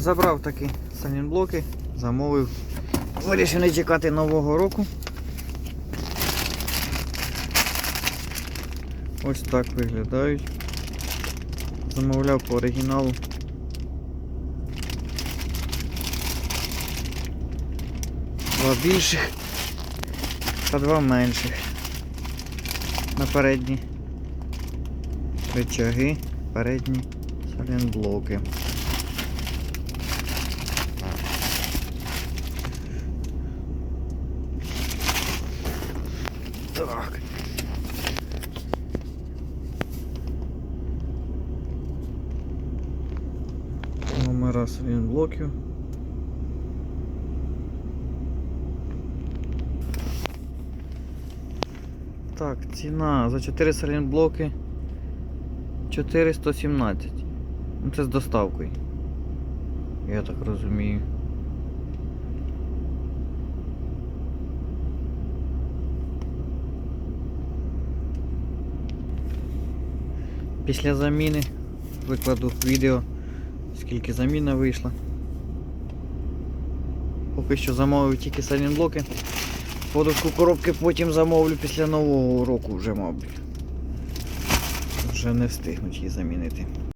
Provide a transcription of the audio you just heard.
Забрав такі салінблоки, замовив. Вирішив не чекати нового року. Ось так виглядають. Замовляв по оригіналу. Два більших та два менших. На передні рычаги, передні салінблоки. Так. Номера салінблоків. Так, ціна за 4 салінблоки 417. Ну це з доставкою. Я так розумію. Після заміни викладу відео, скільки заміна вийшла. Поки що замовив тільки салінблоки. Подушку коробки потім замовлю після нового року вже, мабуть. Вже не встигнуть її замінити.